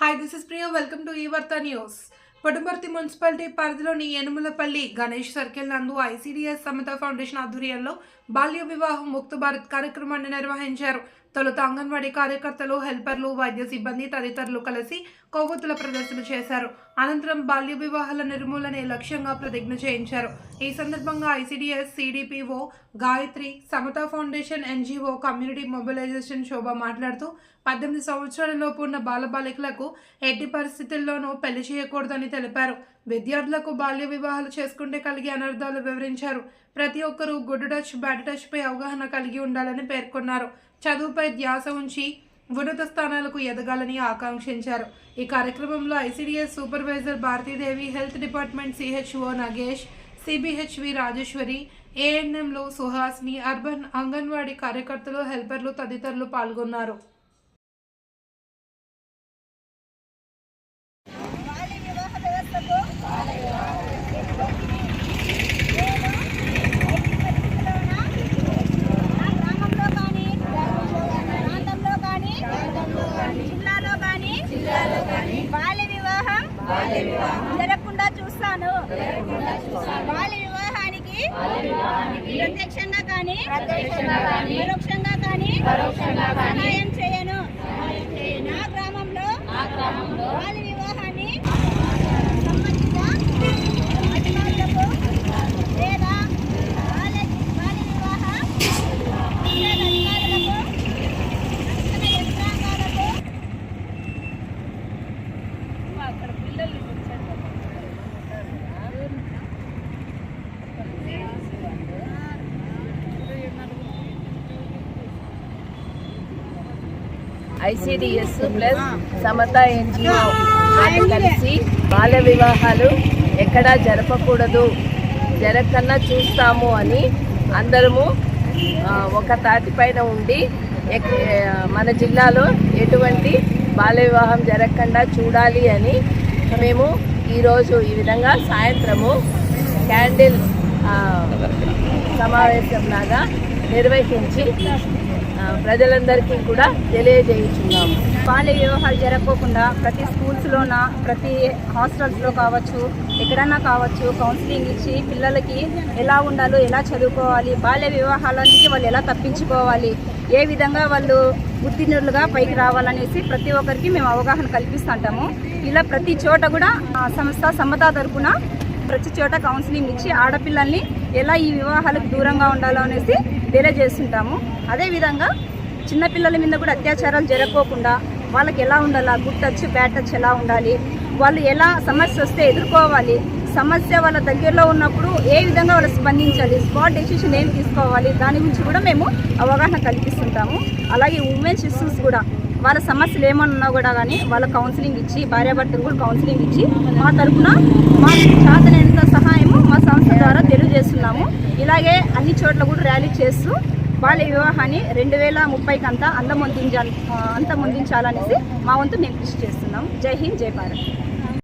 Hi this is Priya welcome to ఈ వార్త news Patumarthi municipality పరిధిలోని యనుమలపల్లి గణేష్ సర్కిల్ నందు ఐసీడీఎస్ సమత ఫౌండేషన్ ఆధ్వర్యంలో బాల్య వివాహం ముక్త భారత్ కార్యక్రమాన్ని నిర్వహించారు. తొలుత అంగన్వాడీ కార్యకర్తలు హెల్పర్లు వైద్య సిబ్బంది తదితరులు కలిసి కొవ్వొత్తుల ప్రదర్శన చేశారు. అనంతరం బాల్య వివాహాల నిర్మూలనే లక్ష్యంగా ప్రతిజ్ఞ చేయించారు. ఈ సందర్భంగా ICDS CDPO Gayatri Samata foundation NGO community mobilisation Shobha మాట్లాడుతూ పద్దెనిమిది సంవత్సరాలలోపు ఉన్న బాలబాలికలకు ఎట్టి పరిస్థితుల్లోనూ పెళ్ళి చేయకూడదని తెలిపారు. విద్యార్థులకు బాల్య వివాహాలు చేసుకుంటే కలిగే అనర్థాలు వివరించారు. ప్రతి ఒక్కరూ గుడ్ టచ్ బ్యాడ్ టచ్ పై అవగాహన కలిగి ఉండాలని పేర్కొన్నారు. చదువుపై ధ్యాస ఉంచి ఉన్నత స్థానాలకు ఎదగాలని ఆకాంక్షించారు. ఈ కార్యక్రమంలో ICDS supervisor Bharathidevi health department CHO Nagesh CBHV Rajeshwari ఏఎన్ఎంలో Suhasini urban anganwadi కార్యకర్తలు హెల్పర్లు తదితరులు పాల్గొన్నారు బాల్య వివాహ వ్యవస్థకు నా గ్రామంలో కానీ ప్రాంతంలో కానీ జిల్లాలో కానీ బాల్య వివాహం జరగకుండా చూస్తాను. బాల్య వివాహానికి ప్రత్యక్షంగా కానీ పరోక్షంగా కానీ ఐసిడిఎస్ ప్లస్ సమత ఎన్జిఓ కలిసి బాల వివాహాలు ఎక్కడా జరపకూడదు జరగకన్నా చూస్తాము అని అందరము ఒక తాటి పైన ఉండి ఎక్- మన జిల్లాలో ఎటువంటి బాల వివాహం జరగకుండా చూడాలి అని మేము ఈరోజు ఈ విధంగా సాయంత్రము క్యాండిల్ సమావేశం లాగా నిర్వహించి ప్రజలందరికీ కూడా తెలియజేయుచున్నాము. బాల్య వివాహాలు జరగకోకుండా ప్రతి స్కూల్స్లోన ప్రతి హాస్టల్స్లో కావచ్చు ఎక్కడన్నా కావచ్చు కౌన్సిలింగ్ ఇచ్చి పిల్లలకి ఎలా ఉండాలో ఎలా చదువుకోవాలి బాల్య వివాహాల నుంచి వాళ్ళు ఎలా తప్పించుకోవాలి ఏ విధంగా వాళ్ళు ఉత్తీర్ణులుగా పైకి రావాలనేసి ప్రతి ఒక్కరికి మేము అవగాహన కల్పిస్తుంటాము. ఇలా ప్రతి చోట కూడా సంస్థ సమతా తరపున ప్రతి చోట కౌన్సిలింగ్ ఇచ్చి ఆడపిల్లల్ని ఎలా ఈ వివాహాలకు దూరంగా ఉండాలో అనేసి తెలియజేస్తుంటాము. అదేవిధంగా చిన్నపిల్లల మీద కూడా అత్యాచారాలు జరగకోకుండా వాళ్ళకి ఎలా ఉండాలా? గుడ్ టచ్ బ్యాడ్ టచ్ ఎలా ఉండాలి? వాళ్ళు ఎలా సమస్య వస్తే ఎదుర్కోవాలి? సమస్య వాళ్ళ దగ్గరలో ఉన్నప్పుడు ఏ విధంగా వాళ్ళు స్పందించాలి? స్పాట్ డెసిషన్ ఏం తీసుకోవాలి? దాని గురించి కూడా మేము అవగాహన కల్పిస్తుంటాము. అలాగే ఉమెన్స్ ఇష్యూస్ కూడా వాళ్ళ సమస్యలు ఏమన్నా కూడా కానీ వాళ్ళ కౌన్సిలింగ్ ఇచ్చి భార్యాభర్తలు కూడా కౌన్సిలింగ్ ఇచ్చి మా తరఫున మా చేతనైనంత చేస్తున్నాము. ఇలాగే అన్ని చోట్ల కూడా ర్యాలీ చేస్తూ బాల్య వివాహాన్ని రెండు వేల ముప్పైకి అంతా అందమొందించాలి అంతమొందించాలనేసి మా వంతు మేము కృషి చేస్తున్నాం. జై హింద్ జై భారత్.